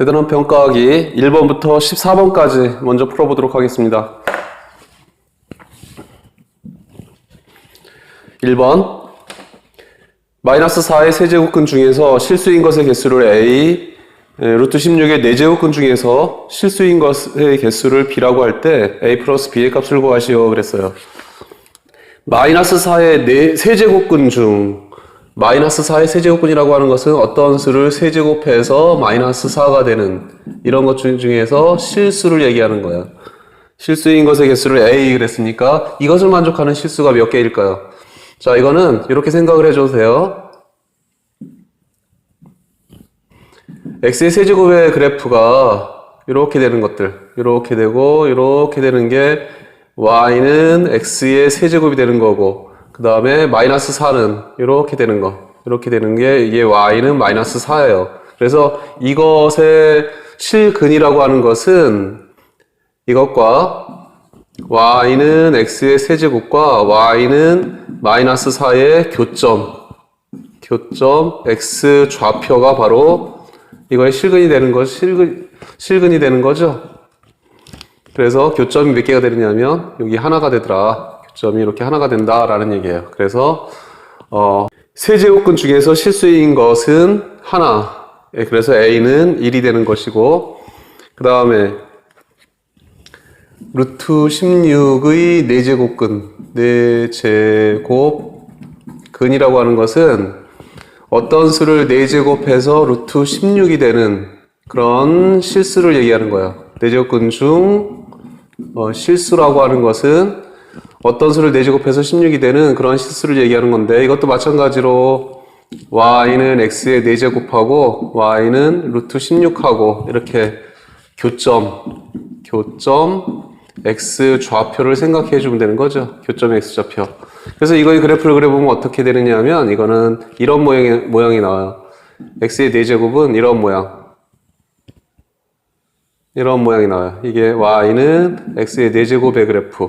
대단한 평가하기 1번부터 14번까지 먼저 풀어보도록 하겠습니다. 1번 마이너스 4의 세제곱근 중에서 실수인 것의 개수를 A, 에, 루트 16의 4제곱근 중에서 실수인 것의 개수를 B라고 할 때 A 플러스 B의 값을 구하시오 그랬어요. 마이너스 4의 네, 세제곱근 중 마이너스 4의 세제곱근이라고 하는 것은 어떤 수를 세제곱해서 마이너스 4가 되는 이런 것 중- 중에서 실수를 얘기하는 거야. 실수인 것의 개수를 A 그랬으니까 이것을 만족하는 실수가 몇 개일까요? 자, 이거는 이렇게 생각을 해줘도 돼요. x의 세제곱의 그래프가 이렇게 되는 것들, 이렇게 되고 이렇게 되는 게 y는 x의 세제곱이 되는 거고 그 다음에 마이너스 4는 이렇게 되는 거, 이렇게 되는 게 이게 y는 마이너스 4예요. 그래서 이것의 실근이라고 하는 것은 이것과 y는 x의 세제곱과 y는 마이너스 4의 교점, 교점 x 좌표가 바로 이거의 실근이 되는 거, 실근, 실근이 되는 거죠. 그래서 교점이 몇 개가 되느냐면 여기 하나가 되더라. 교점이 이렇게 하나가 된다라는 얘기예요. 그래서 어, 세제곱근 중에서 실수인 것은 하나. 예, 그래서 a는 1이 되는 것이고 그 다음에 루트 16의 4제곱근, 4제곱근이라고 하는 것은 어떤 수를 4제곱해서 루트 16이 되는 그런 실수를 얘기하는 거예요. 4제곱근 중 어, 실수라고 하는 것은 어떤 수를 4제곱해서 16이 되는 그런 실수를 얘기하는 건데 이것도 마찬가지로 y는 x의 4제곱하고 y는 루트 16하고 이렇게 교점, 교점 x 좌표를 생각해 주면 되는 거죠. 교점 x 좌표. 그래서 이거의 그래프를 그려보면 어떻게 되느냐 하면 이거는 이런 모양이, 모양이 나와요. x의 4제곱은 이런 모양. 이런 모양이 나와요. 이게 y는 x의 4제곱의 그래프.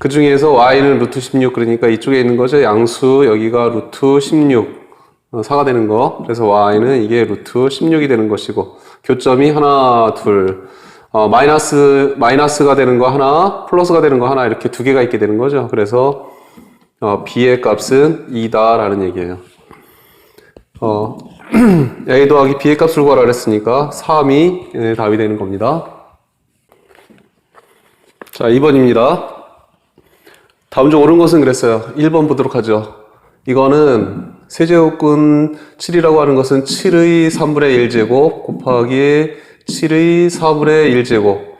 그 중에서 y는 루트 16 그러니까 이쪽에 있는 거죠. 양수 여기가 루트 16 어, 4가 되는 거. 그래서 y는 이게 루트 16이 되는 것이고 교점이 하나 둘 어, 마이너스 마이너스가 되는 거 하나 플러스가 되는 거 하나 이렇게 두 개가 있게 되는 거죠. 그래서 어, b의 값은 2다라는 얘기예요. 어, a 더하기 b의 값을 구하라 그랬으니까 3이 예, 답이 되는 겁니다. 자, 2번입니다. 다음 중 옳은 것은 그랬어요. 1번 보도록 하죠. 이거는 세제곱근 7이라고 하는 것은 7의 3분의 1제곱 곱하기 7의 4분의 1제곱.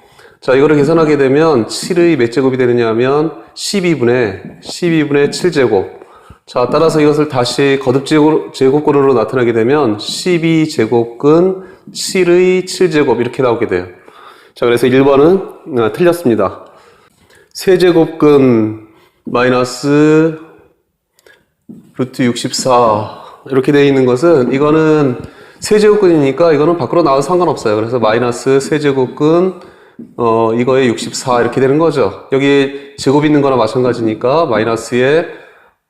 자, 이거를 계산하게 되면 7의 몇 제곱이 되느냐 하면 12분의 12분의 7제곱. 자, 따라서 이것을 다시 거듭 제곱, 제곱근으로 나타나게 되면 12제곱근 7의 7제곱 이렇게 나오게 돼요. 자, 그래서 1번은 아, 틀렸습니다. 세제곱근 마이너스 루트 64 이렇게 되어 있는 것은 이거는 세제곱근이니까 이거는 밖으로 나와도 상관없어요. 그래서 마이너스 세제곱근 어 이거에 64 이렇게 되는 거죠. 여기 제곱 있는 거나 마찬가지니까 마이너스에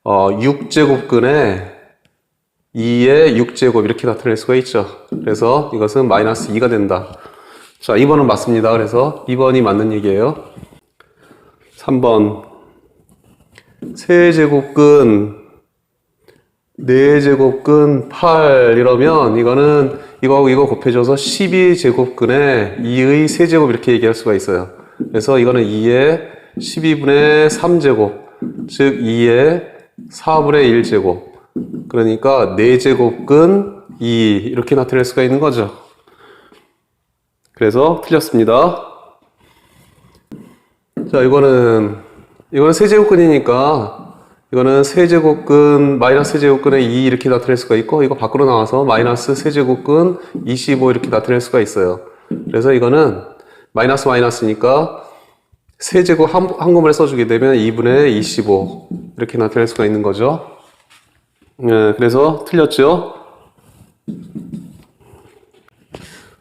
어 6제곱근에 2의 6제곱 이렇게 나타낼 수가 있죠. 그래서 이것은 마이너스 2가 된다. 자, 2번은 맞습니다. 그래서 2번이 맞는 얘기예요. 3번 세제곱근 4제곱근 8 이러면 이거는 이거하고 이거 곱해줘서 12제곱근에 2의 세제곱 이렇게 얘기할 수가 있어요. 그래서 이거는 2의 12분의 3제곱 즉 2의 4분의 1제곱 그러니까 4제곱근 2 이렇게 나타낼 수가 있는 거죠. 그래서 틀렸습니다. 자, 이거는, 이거는 세제곱근이니까, 이거는 세제곱근, 마이너스 세제곱근에 2 이렇게 나타낼 수가 있고, 이거 밖으로 나와서 마이너스 세제곱근 25 이렇게 나타낼 수가 있어요. 그래서 이거는 마이너스 마이너스니까, 세제곱 한, 한꺼번에 써주게 되면 2분의 25 이렇게 나타낼 수가 있는 거죠. 네, 그래서 틀렸죠.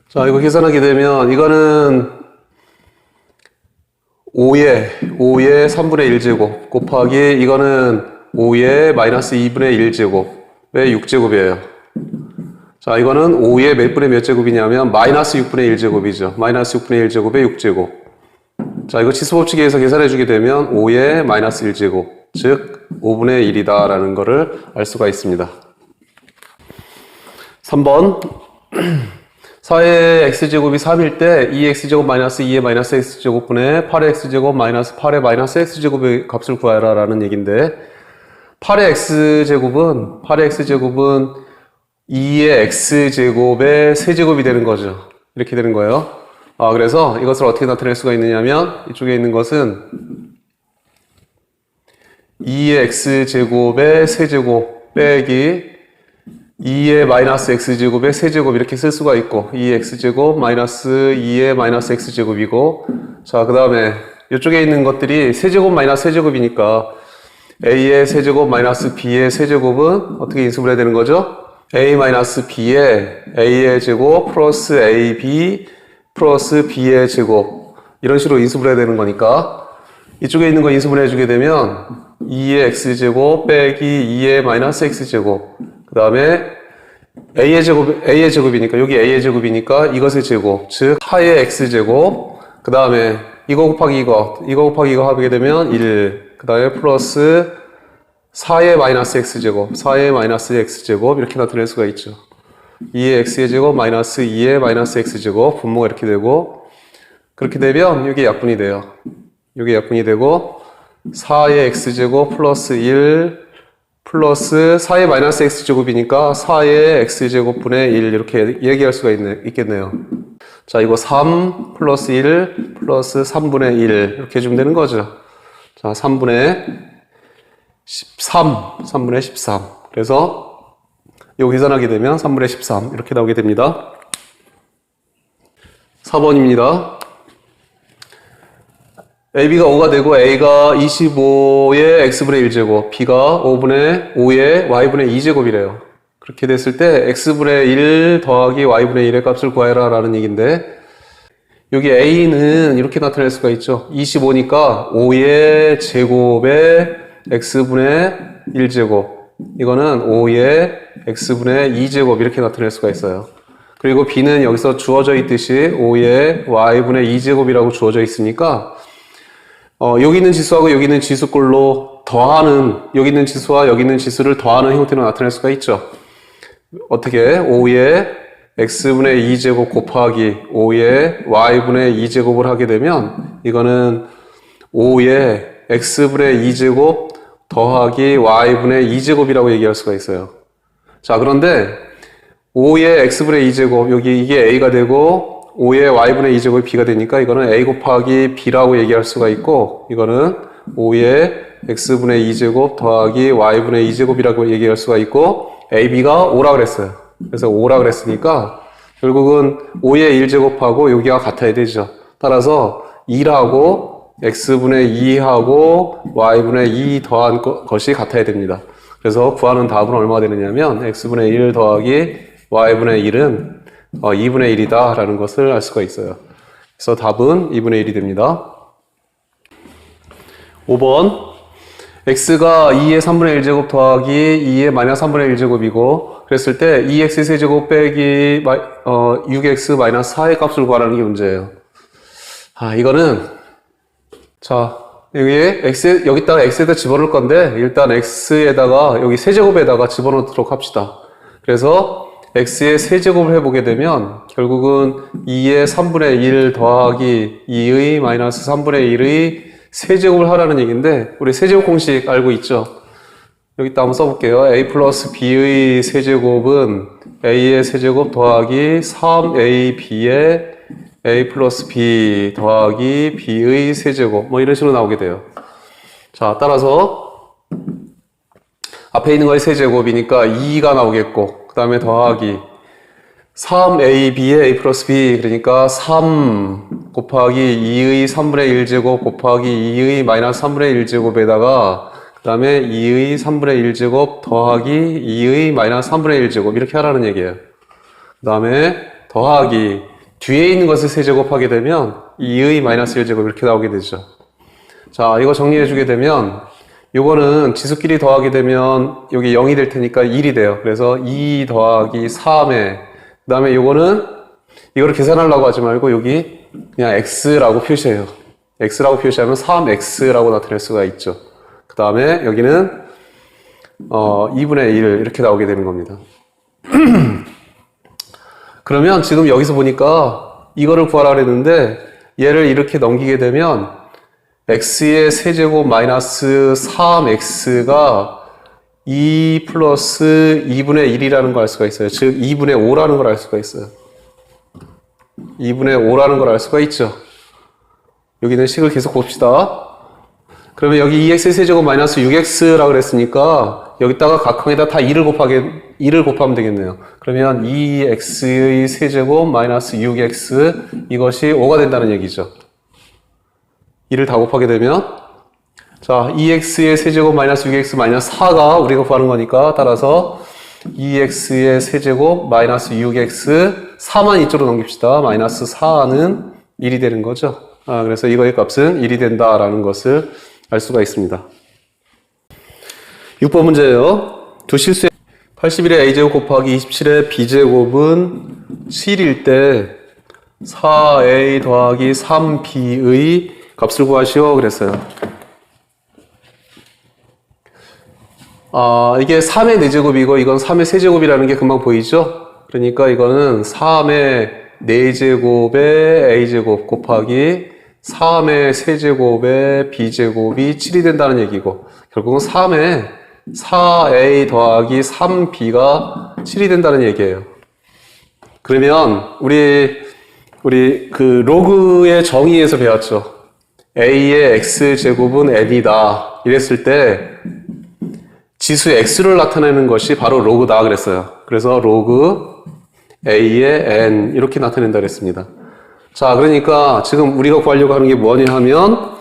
자, 이거 계산하게 되면, 이거는 5의 5의 3분의 1제곱 곱하기 이거는 5의 마이너스 2분의 1제곱의 6제곱이에요. 자, 이거는 5의 몇 분의 몇 제곱이냐면 마이너스 6분의 1제곱이죠. 마이너스 6분의 1제곱의 6제곱. 자, 이거 치수법칙에서 계산해 주게 되면 5의 마이너스 1제곱, 즉 5분의 1이다 라는 거를 알 수가 있습니다. 3번 4의 x제곱이 3일 때 2x제곱 마이너스 2의 마이너스 x제곱분의 8의 x제곱 마이너스 8의 마이너스 x제곱의 값을 구하라 라는 얘기인데 8의 x제곱은 8의 x제곱은 2의 x제곱의 세제곱이 되는 거죠. 이렇게 되는 거예요. 아, 그래서 이것을 어떻게 나타낼 수가 있느냐면 이쪽에 있는 것은 2의 x제곱의 세제곱 빼기 2의 마이너스 x제곱의 세제곱 이렇게 쓸 수가 있고 2의 x제곱 마이너스 2의 마이너스 x제곱이고 자 그 다음에 이쪽에 있는 것들이 세제곱 마이너스 세제곱이니까 a의 세제곱 마이너스 b의 세제곱은 어떻게 인수분해 되는 거죠? a 마이너스 b의 a의 제곱 플러스 ab 플러스 b의 제곱 이런 식으로 인수분해 되는 거니까 이쪽에 있는 거 인수분해 주게 되면 2의 x제곱 빼기 2의 마이너스 x제곱 그 다음에 a의 제곱, a의 제곱이니까 여기 a의 제곱이니까 이것의 제곱 즉 하의 x제곱 그 다음에 이거 곱하기 이거 이거 곱하기 이거 하게 되면 1 그 다음에 플러스 4의 마이너스 x제곱 4의 마이너스 x제곱 이렇게 나타낼 수가 있죠. 2의 x의 제곱 마이너스 2의 마이너스 x제곱 분모가 이렇게 되고 그렇게 되면 이게 약분이 돼요. 이게 약분이 되고 4의 x제곱 플러스 1 플러스 4의 마이너스 x제곱이니까 4의 x제곱분의 1 이렇게 얘기할 수가 있네, 있겠네요. 자, 이거 3 플러스 1 플러스 3분의 1 이렇게 해주면 되는 거죠. 자, 3분의 13, 3분의 13. 그래서 이거 계산하게 되면 3분의 13 이렇게 나오게 됩니다. 4번입니다. AB가 5가 되고 A가 25의 X분의 1제곱, B가 5분의 5의 Y분의 2제곱이래요. 그렇게 됐을 때 X분의 1 더하기 Y분의 1의 값을 구해라 라는 얘기인데 여기 A는 이렇게 나타낼 수가 있죠. 25니까 5의 제곱에 X분의 1제곱 이거는 5의 X분의 2제곱 이렇게 나타낼 수가 있어요. 그리고 B는 여기서 주어져 있듯이 5의 Y분의 2제곱이라고 주어져 있으니까 어, 여기 있는 지수하고 여기 있는 지수꼴로 더하는, 여기 있는 지수와 여기 있는 지수를 더하는 형태로 나타낼 수가 있죠. 어떻게? 5의 x분의 2제곱 곱하기 5의 y분의 2제곱을 하게 되면 이거는 5의 x분의 2제곱 더하기 y분의 2제곱이라고 얘기할 수가 있어요. 자, 그런데 5의 x분의 2제곱, 여기 이게 a가 되고 5의 y분의 2제곱이 b가 되니까 이거는 a 곱하기 b라고 얘기할 수가 있고 이거는 5의 x분의 2제곱 더하기 y분의 2제곱이라고 얘기할 수가 있고 ab가 5라 그랬어요. 그래서 5라 그랬으니까 결국은 5의 1제곱하고 여기가 같아야 되죠. 따라서 2하고 x분의 2하고 y분의 2 더한 거- 것이 같아야 됩니다. 그래서 구하는 답은 얼마가 되느냐면 x분의 1 더하기 y분의 1은 어, 2분의 1이다 라는 것을 알 수가 있어요. 그래서 답은 2분의 1이 됩니다. 5번 x가 2의 3분의 1제곱 더하기 2의 마이너스 3분의 1제곱이고 그랬을 때 2x 세제곱 빼기 마, 어, 6x 마이너스 4의 값을 구하라는 게 문제예요. 아 이거는 자 여기 x 여기다가 x에다 집어넣을 건데 일단 x에다가 여기 세제곱에다가 집어넣도록 합시다. 그래서 x의 세제곱을 해보게 되면 결국은 2의 3분의 1 더하기 2의 마이너스 3분의 1의 세제곱을 하라는 얘기인데 우리 세제곱 공식 알고 있죠? 여기다 한번 써볼게요. a 플러스 b의 세제곱은 a의 세제곱 더하기 3ab의 a 플러스 b 더하기 b의 세제곱 뭐 이런 식으로 나오게 돼요. 자 따라서 앞에 있는 거의 세제곱이니까 2가 나오겠고 그 다음에 더하기 3ab의 a 플러스 b 그러니까 3 곱하기 2의 3분의 1제곱 곱하기 2의 마이너스 3분의 1제곱에다가 그 다음에 2의 3분의 1제곱 더하기 2의 마이너스 3분의 1제곱 이렇게 하라는 얘기예요. 그 다음에 더하기 뒤에 있는 것을 세제곱하게 되면 2의 마이너스 1제곱 이렇게 나오게 되죠. 자, 이거 정리해 주게 되면 요거는 지수끼리 더하게 되면 여기 0이 될 테니까 1이 돼요. 그래서 2 더하기 3에 그 다음에 요거는 이거를 계산하려고 하지 말고 여기 그냥 x라고 표시해요. x라고 표시하면 3x라고 나타낼 수가 있죠. 그 다음에 여기는 어, 2분의 1 이렇게 나오게 되는 겁니다. 그러면 지금 여기서 보니까 이거를 구하라 그랬는데 얘를 이렇게 넘기게 되면 x의 세제곱 마이너스 3x가 2 플러스 2분의 1이라는 걸 알 수가 있어요. 즉 2분의 5라는 걸 알 수가 있어요. 2분의 5라는 걸 알 수가 있죠. 여기는 식을 계속 봅시다. 그러면 여기 2x 세제곱 마이너스 6x라고 그랬으니까 여기다가 각항에다 다 2를 곱하게 2를 곱하면 되겠네요. 그러면 2x의 세제곱 마이너스 6x 이것이 5가 된다는 얘기죠. 2를 다 곱하게 되면 자 2x의 세제곱 마이너스 6x 마이너스 4가 우리가 구하는 거니까 따라서 2x의 세제곱 마이너스 6x 4만 이쪽으로 넘깁시다. 마이너스 4는 1이 되는 거죠. 아, 그래서 이거의 값은 1이 된다라는 것을 알 수가 있습니다. 6번 문제예요. 두 실수의 81의 a제곱 곱하기 27의 b제곱은 7일 때 4a 더하기 3b의 값을 구하시오 그랬어요. 아, 이게 3의 4제곱이고 이건 3의 세제곱이라는 게 금방 보이죠? 그러니까 이거는 3의 4제곱의 a제곱 곱하기 3의 세제곱의 b제곱이 7이 된다는 얘기고 결국은 3의 4a 더하기 3b가 7이 된다는 얘기예요. 그러면 우리 우리 그 로그의 정의에서 배웠죠. A의 x 제곱은 n이다. 이랬을 때 지수 x를 나타내는 것이 바로 로그다 그랬어요. 그래서 로그 a의 n 이렇게 나타낸다 그랬습니다. 자, 그러니까 지금 우리가 구하려고 하는 게 뭐냐 하면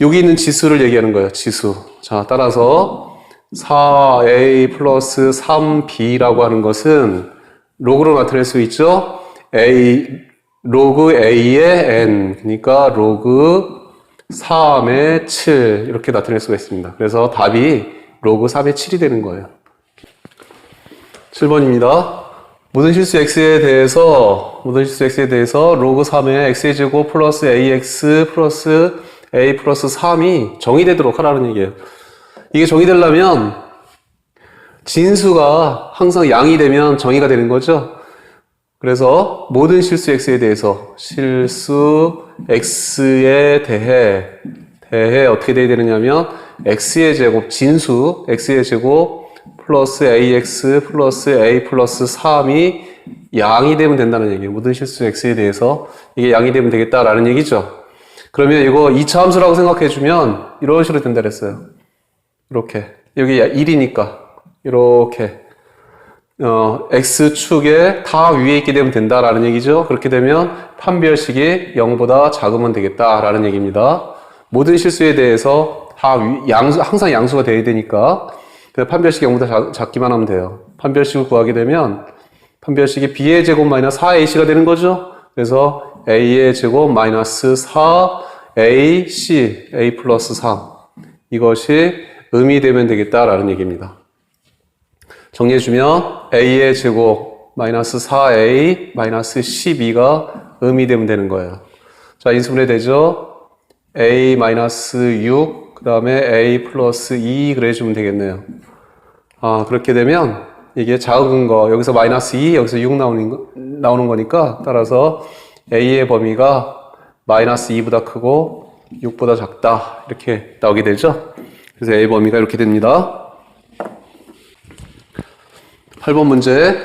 여기 있는 지수를 얘기하는 거예요. 지수. 자, 따라서 4a 플러스 3b라고 하는 것은 로그로 나타낼 수 있죠. a 로그 a의 n 그러니까 로그 3의 7 이렇게 나타낼 수가 있습니다. 그래서 답이 로그 3의 7이 되는 거예요. 7번입니다. 모든 실수 x에 대해서 모든 실수 x에 대해서 로그 3의 x의 제곱 플러스 ax 플러스 a 플러스 3이 정의되도록 하라는 얘기예요. 이게 정의되려면 진수가 항상 양이 되면 정의가 되는 거죠. 그래서 모든 실수 x에 대해서 실수 x에 대해 대해 어떻게 돼야 되느냐면 x의 제곱 진수 x의 제곱 플러스 ax 플러스 a 플러스 3이 양이 되면 된다는 얘기예요. 모든 실수 x에 대해서 이게 양이 되면 되겠다라는 얘기죠. 그러면 이거 2차 함수라고 생각해 주면 이런 식으로 된다 그랬어요. 이렇게 여기 1이니까 이렇게 어, x축에 다 위에 있게 되면 된다라는 얘기죠. 그렇게 되면 판별식이 0보다 작으면 되겠다라는 얘기입니다. 모든 실수에 대해서 다 위- 양수, 항상 양수가 돼야 되니까 그 판별식이 0보다 작, 작기만 하면 돼요. 판별식을 구하게 되면 판별식이 b의 제곱 마이너스 4ac가 되는 거죠. 그래서 a의 제곱 마이너스 4ac, a 플러스 3 이것이 음이 되면 되겠다라는 얘기입니다. 정리해주면 a의 제곱 마이너스 4a 마이너스 12가 음이 되면 되는 거예요. 자, 인수분해 되죠? a 마이너스 6, 그 다음에 a 플러스 2 그래주면 되겠네요. 아, 그렇게 되면 이게 작은 거, 여기서 마이너스 2, 여기서 6 나오는, 거, 나오는 거니까 따라서 a의 범위가 마이너스 2보다 크고 6보다 작다. 이렇게 나오게 되죠? 그래서 a 범위가 이렇게 됩니다. 8번 문제.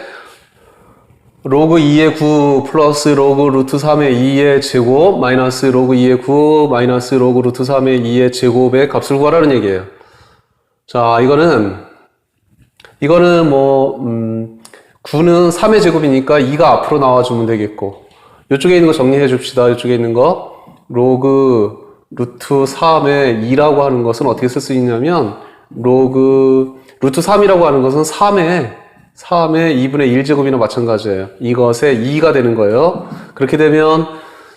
로그 2의 9 플러스 로그 루트 3의 2의 제곱 마이너스 로그 2의 9 마이너스 로그 루트 3의 2의 제곱의 값을 구하라는 얘기예요. 자, 이거는 이거는 뭐 음, 9는 3의 제곱이니까 2가 앞으로 나와주면 되겠고 이쪽에 있는 거 정리해 줍시다. 이쪽에 있는 거 로그 루트 3의 2라고 하는 것은 어떻게 쓸 수 있냐면 로그 루트 3이라고 하는 것은 3의 3의 2분의 1제곱이나 마찬가지예요. 이것의 2가 되는 거예요. 그렇게 되면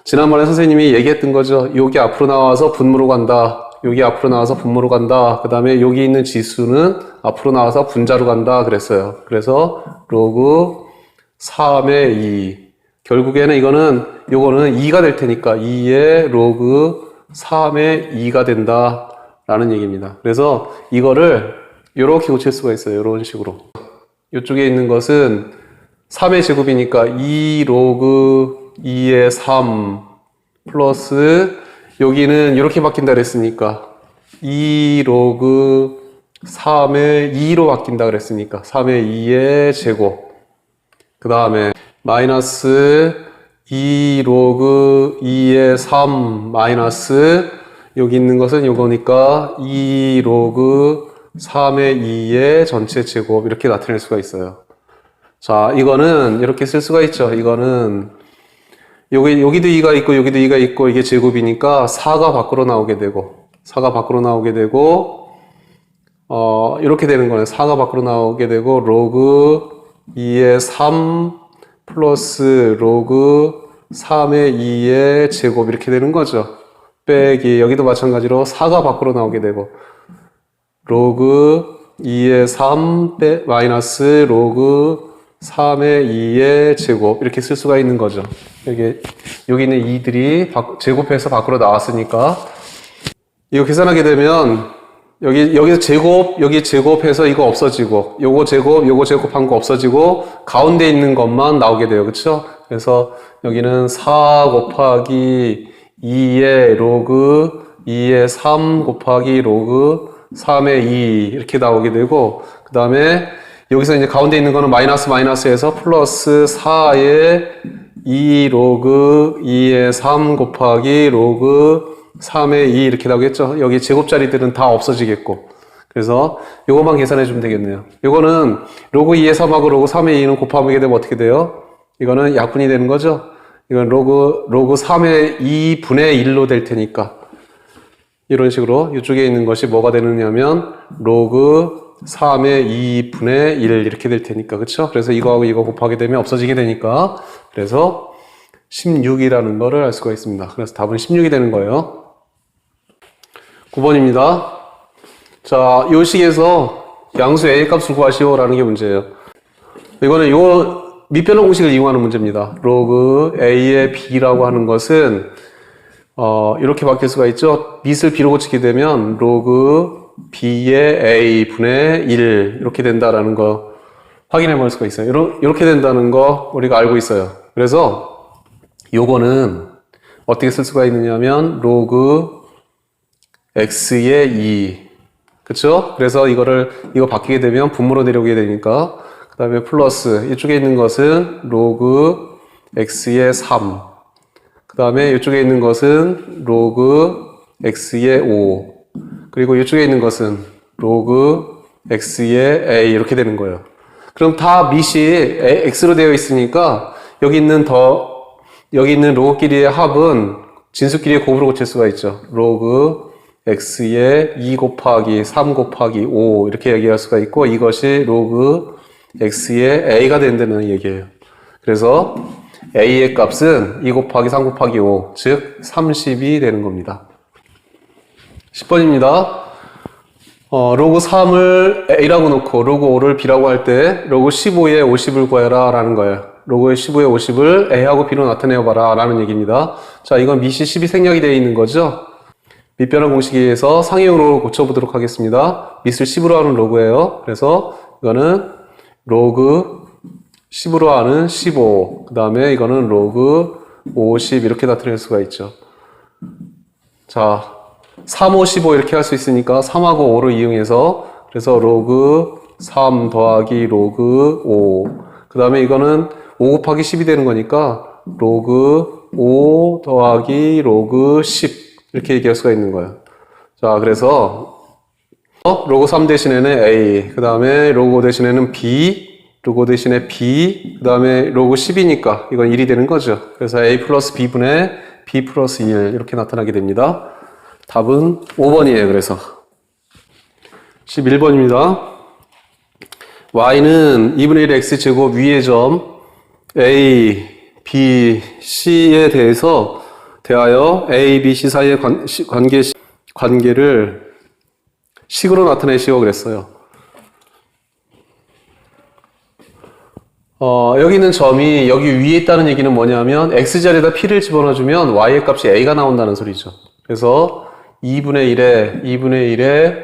지난번에 선생님이 얘기했던 거죠. 여기 앞으로 나와서 분모로 간다. 여기 앞으로 나와서 분모로 간다. 그 다음에 여기 있는 지수는 앞으로 나와서 분자로 간다. 그랬어요. 그래서 로그 3의 2. 결국에는 이거는, 요거는 2가 될 테니까 2의 로그 3의 2가 된다. 라는 얘기입니다. 그래서 이거를 이렇게 고칠 수가 있어요. 이런 식으로. 이쪽에 있는 것은 3의 제곱이니까 2 로그 2의 3 플러스 여기는 이렇게 바뀐다 그랬으니까 2 로그 3의 2로 바뀐다 그랬으니까 3의 2의 제곱. 그 다음에 마이너스 2 로그 2의 3 마이너스 여기 있는 것은 요거니까 2 로그 3의 2의 전체 제곱 이렇게 나타낼 수가 있어요. 자, 이거는 이렇게 쓸 수가 있죠. 이거는 여기 여기도 2가 있고 여기도 2가 있고 이게 제곱이니까 4가 밖으로 나오게 되고 4가 밖으로 나오게 되고 어, 이렇게 되는 거예요. 4가 밖으로 나오게 되고 로그 2의 3 플러스 로그 3의 2의 제곱 이렇게 되는 거죠. 빼기 여기도 마찬가지로 4가 밖으로 나오게 되고 로그 2의 3 빼, 마이너스 로그 3의 2의 제곱 이렇게 쓸 수가 있는 거죠. 여기 여기 있는 2들이 제곱해서 밖으로 나왔으니까 이거 계산하게 되면 여기 여기서 제곱 여기 제곱해서 이거 없어지고 요거 제곱 요거 제곱한 거 없어지고 가운데 있는 것만 나오게 돼요. 그렇죠? 그래서 여기는 4 곱하기 2의 로그 2의 3 곱하기 로그 3의 2 이렇게 나오게 되고 그 다음에 여기서 이제 가운데 있는 거는 마이너스 마이너스에서 플러스 4의 2 로그 2의 3 곱하기 로그 3의 2 이렇게 나오겠죠. 여기 제곱 자리들은 다 없어지겠고. 그래서 요것만 계산해 주면 되겠네요. 요거는 로그 2의 3하고 로그 3의 2는 곱하게 되면 어떻게 돼요? 이거는 약분이 되는 거죠. 이건 로그 로그 3의 2분의 1로 될 테니까 이런 식으로 이쪽에 있는 것이 뭐가 되느냐면 로그 3의 2분의 1 이렇게 될 테니까 그렇죠? 그래서 이거하고 이거 곱하게 되면 없어지게 되니까 그래서 16이라는 거를 알 수가 있습니다. 그래서 답은 16이 되는 거예요. 9번입니다. 자, 이 식에서 양수 A 값을 구하시오라는 게 문제예요. 이거는 요 밑변호 공식을 이용하는 문제입니다. 로그 A의 B라고 하는 것은 어, 이렇게 바뀔 수가 있죠. 밑을 B로 고치게 되면 로그 B의 A 분의 1 이렇게 된다라는 거 확인해 볼 수가 있어요. 이렇게 된다는 거 우리가 알고 있어요. 그래서 요거는 어떻게 쓸 수가 있느냐면 로그 x의 2 그쵸? 그래서 이거를 이거 바뀌게 되면 분모로 내려오게 되니까 그 다음에 플러스 이쪽에 있는 것은 로그 x의 3. 그 다음에 이쪽에 있는 것은 로그 x의 5. 그리고 이쪽에 있는 것은 로그 x의 a 이렇게 되는 거예요. 그럼 다 밑이 x로 되어 있으니까 여기 있는 더 여기 있는 로그끼리의 합은 진수끼리의 곱으로 고칠 수가 있죠. 로그 x의 2 곱하기 3 곱하기 5 이렇게 얘기할 수가 있고 이것이 로그 x의 a가 된다는 얘기예요. 그래서 a의 값은 2 곱하기 3 곱하기 5, 즉 30이 되는 겁니다. 10번입니다. 어, 로그 3을 a라고 놓고 로그 5를 b라고 할 때 로그 15에 50을 구해라 라는 거예요. 로그의 15에 50을 a하고 b로 나타내어 봐라 라는 얘기입니다. 자, 이건 밑이 10이 생략이 되어 있는 거죠. 밑변환 공식에 의해서 상위형으로 고쳐보도록 하겠습니다. 밑을 10으로 하는 로그예요. 그래서 이거는 로그 10으로 하는 15. 그 다음에 이거는 로그 50 이렇게 나타낼 수가 있죠. 자, 3, 5, 15 이렇게 할 수 있으니까 3하고 5를 이용해서 그래서 로그 3 더하기 로그 5. 그 다음에 이거는 5 곱하기 10이 되는 거니까 로그 5 더하기 로그 10 이렇게 얘기할 수가 있는 거예요. 자, 그래서 어? 로고 3 대신에는 A, 그 다음에 로고 대신에는 B, 로고 대신에 B, 그 다음에 로고 10이니까 이건 1이 되는 거죠. 그래서 A 플러스 B분의 B 플러스 1 이렇게 나타나게 됩니다. 답은 5번이에요. 그래서 11번입니다. y는 2분의 1 x제곱 위의 점 A, B, C에 대해서 대하여 A, B, C 사이의 관계 관계를 식으로 나타내시오 그랬어요. 어, 여기 있는 점이 여기 위에 있다는 얘기는 뭐냐면 x자리에다 p를 집어넣어주면 y의 값이 a가 나온다는 소리죠. 그래서 2분의 1에 2분의 1에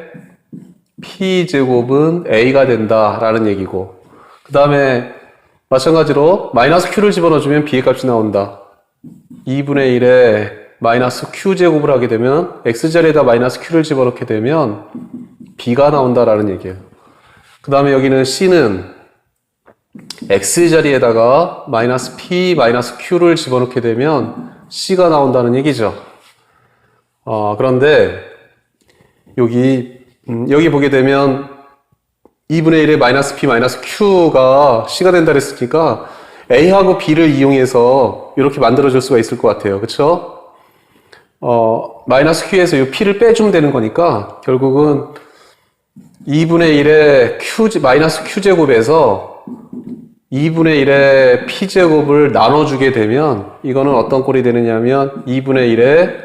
p제곱은 a가 된다라는 얘기고 그 다음에 마찬가지로 마이너스 q를 집어넣어주면 b의 값이 나온다. 2분의 1에 마이너스 q제곱을 하게 되면 x자리에다 마이너스 q를 집어넣게 되면 b가 나온다라는 얘기예요. 그 다음에 여기는 c는 x자리에다가 마이너스 p 마이너스 q를 집어넣게 되면 c가 나온다는 얘기죠. 어, 그런데 여기 음, 여기 보게 되면 2분의 1의 마이너스 p 마이너스 q가 c가 된다 그랬으니까 a하고 b를 이용해서 이렇게 만들어줄 수가 있을 것 같아요. 그렇죠? 어, 마이너스 q에서 이 p를 빼주면 되는 거니까 결국은 2분의 1의 q 마이너스 q제곱에서 2분의 1의 p제곱을 나눠주게 되면 이거는 어떤 꼴이 되느냐면 2분의 1의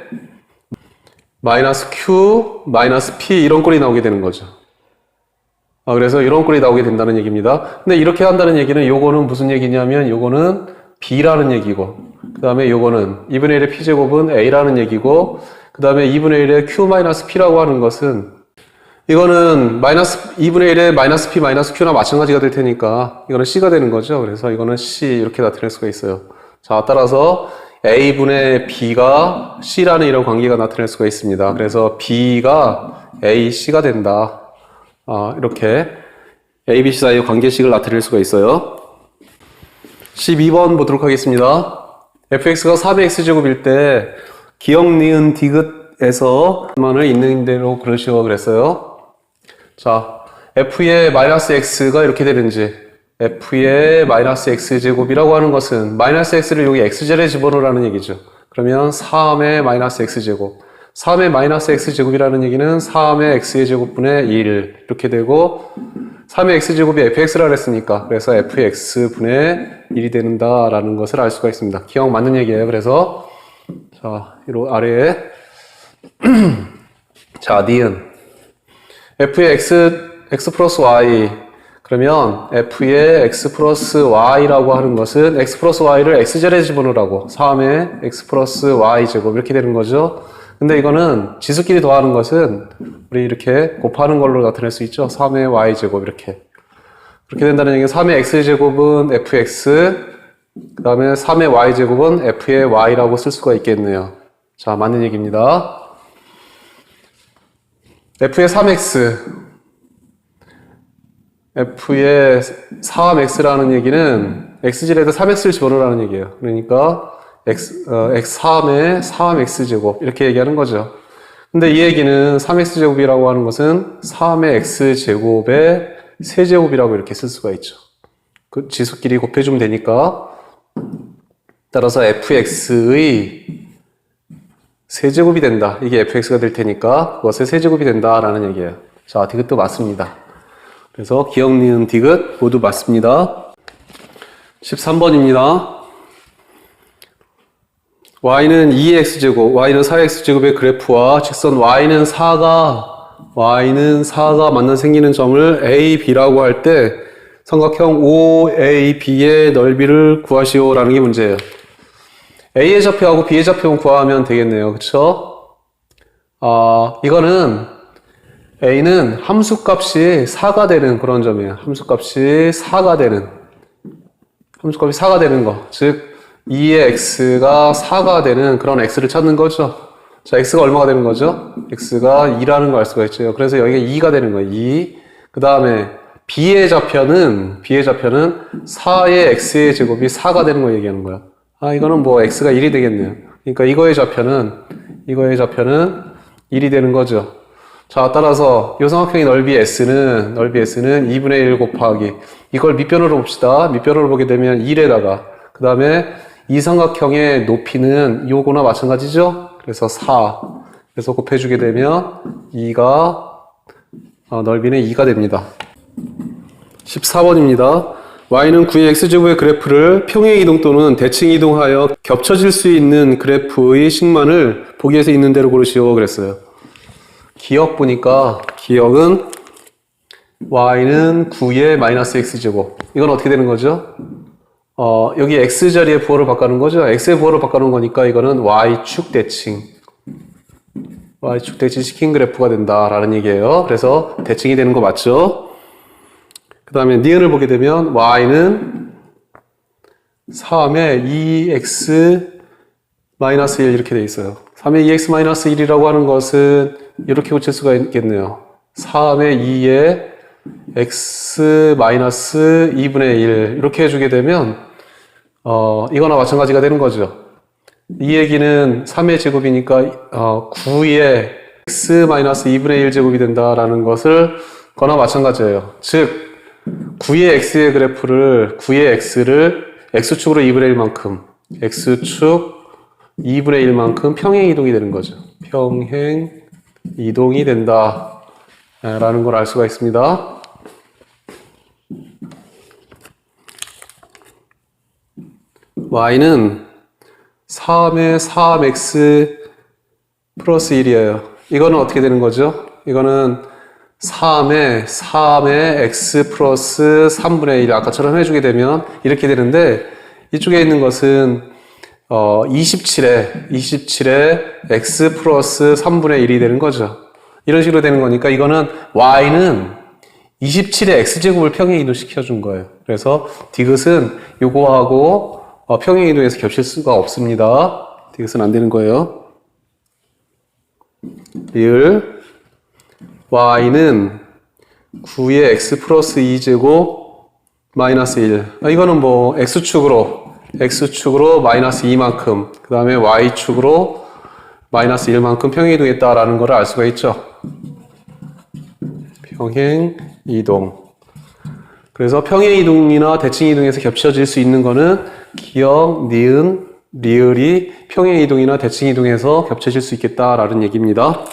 마이너스 q 마이너스 p 이런 꼴이 나오게 되는 거죠. 아, 그래서 이런 꼴이 나오게 된다는 얘기입니다. 근데 이렇게 한다는 얘기는 요거는 무슨 얘기냐면 요거는 b라는 얘기고 그 다음에 요거는 2분의 1의 p제곱은 a라는 얘기고 그 다음에 2분의 1의 q 마이너스 p라고 하는 것은 이거는 마이너스 2분의 1의 마이너스 p 마이너스 q나 마찬가지가 될 테니까 이거는 c가 되는 거죠. 그래서 이거는 c 이렇게 나타낼 수가 있어요. 자, 따라서 a분의 b가 c라는 이런 관계가 나타낼 수가 있습니다. 그래서 b가 a, c가 된다. 아, 이렇게 a, b, c 사이의 관계식을 나타낼 수가 있어요. 12번 보도록 하겠습니다. fx가 3x제곱일 때 기억, 니은, 디귿에서 만을 있는 대로 그러시오 그랬어요. 자, f의 마이너스 x가 이렇게 되는지 f의 마이너스 x제곱이라고 하는 것은 마이너스 x를 여기 x제곱에 집어넣으라는 얘기죠. 그러면 3의 마이너스 x제곱 3의 마이너스 x제곱이라는 얘기는 3의 x의 제곱분의 1 이렇게 되고 3의 x제곱이 fx라 그랬으니까 그래서 fx분의 1이 된다라는 것을 알 수가 있습니다. 기억 맞는 얘기예요. 그래서 자, 이로 아래에 자, 니은 f의 x, x 플러스 y 그러면 f의 x 플러스 y라고 하는 것은 x 플러스 y를 x제곱에 집어넣으라고 3의 x 플러스 y 제곱 이렇게 되는 거죠. 근데 이거는 지수끼리 더하는 것은 우리 이렇게 곱하는 걸로 나타낼 수 있죠. 3의 y 제곱 이렇게 그렇게 된다는 얘기는 3의 x 제곱은 fx 그 다음에 3의 y 제곱은 f의 y라고 쓸 수가 있겠네요. 자 맞는 얘기입니다. F의 3x f의 3x라는 얘기는 x질에다 3x를 집어넣으라는 얘기예요. 그러니까 x, 어, x3의 3x제곱 이렇게 얘기하는 거죠. 근데 이 얘기는 3x제곱이라고 하는 것은 3의 x제곱의 세제곱이라고 이렇게 쓸 수가 있죠. 그 지수끼리 곱해주면 되니까 따라서 fx의 세제곱이 된다. 이게 fx가 될 테니까 그것의 세제곱이 된다라는 얘기예요. 자, 디귿도 맞습니다. 그래서 기억, 니은, 디귿 모두 맞습니다. 13번입니다. y는 2x제곱, y는 4x제곱의 그래프와 직선 y는 4가 y는 4가 만나 생기는 점을 a, b라고 할 때 삼각형 OAB의 넓이를 구하시오라는 게 문제예요. A의 좌표하고 B의 좌표만 구하면 되겠네요. 그쵸? 아, 이거는 A는 함수값이 4가 되는 그런 점이에요. 함수값이 4가 되는 함수값이 4가 되는 거. 즉 2의 x가 4가 되는 그런 x를 찾는 거죠. 자, x가 얼마가 되는 거죠? x가 2라는 걸 알 수가 있죠. 그래서 여기가 2가 되는 거예요. 2. 그 다음에 b의 좌표는 b의 좌표는 4의 x의 제곱이 4가 되는 걸 얘기하는 거야. 아, 이거는 뭐 x가 1이 되겠네요. 그러니까 이거의 좌표는 이거의 좌표는 1이 되는 거죠. 자, 따라서 요 삼각형의 넓이 s는 넓이 s는 2분의 1 곱하기 이걸 밑변으로 봅시다. 밑변으로 보게 되면 1에다가 그 다음에 이 삼각형의 높이는 요거나 마찬가지죠. 그래서 4. 그래서 곱해주게 되면 2가 어, 넓이는 2가 됩니다. 14번입니다. Y는 9의 x제곱의 그래프를 평행 이동 또는 대칭 이동하여 겹쳐질 수 있는 그래프의 식만을 보기에서 있는 대로 고르시오 그랬어요. 기억 보니까 기억은 y는 9의 마이너스 x제곱. 이건 어떻게 되는 거죠? 어, 여기 x 자리에 부호를 바꾸는 거죠. x의 부호를 바꾸는 거니까 이거는 y축 대칭. y축 대칭 시킨 그래프가 된다라는 얘기예요. 그래서 대칭이 되는 거 맞죠? 그 다음에 니은을 보게 되면 y는 3의 2x 마이너스 1 이렇게 돼 있어요. 3의 2x 마이너스 1이라고 하는 것은 이렇게 고칠 수가 있겠네요. 3의 2의 x 마이너스 2분의 1 이렇게 해주게 되면 어, 이거나 마찬가지가 되는 거죠. 이 얘기는 3의 제곱이니까 어, 9의 x 마이너스 2분의 1 제곱이 된다라는 것을 거나 마찬가지예요. 즉 9의 x의 그래프를 9의 x를 x축으로 2분의 1만큼 x축 2분의 1만큼 평행 이동이 되는 거죠. 평행 이동이 된다. 라는 걸 알 수가 있습니다. y는 3의 3x 플러스 1이에요. 이거는 어떻게 되는 거죠? 이거는 3의 3의 x 플러스 3분의 1 아까처럼 해주게 되면 이렇게 되는데 이쪽에 있는 것은 어 27에 27에 x 플러스 3분의 1이 되는 거죠. 이런 식으로 되는 거니까 이거는 y는 27의 x제곱을 평행 이동시켜 준 거예요. 그래서 디귿은 요거하고 어, 평행 이동해서 겹칠 수가 없습니다. 디귿은 안 되는 거예요. 리을 y는 9의 x 플러스 2제곱 마이너스 1. 아, 이거는 뭐 x축으로 x축으로 마이너스 2만큼 그 다음에 y축으로 마이너스 1만큼 평행 이동했다라는 것을 알 수가 있죠. 평행 이동. 그래서 평행 이동이나 대칭 이동에서 겹쳐질 수 있는 거는 기억, 니은, 리을이 평행 이동이나 대칭 이동에서 겹쳐질 수 있겠다라는 얘기입니다.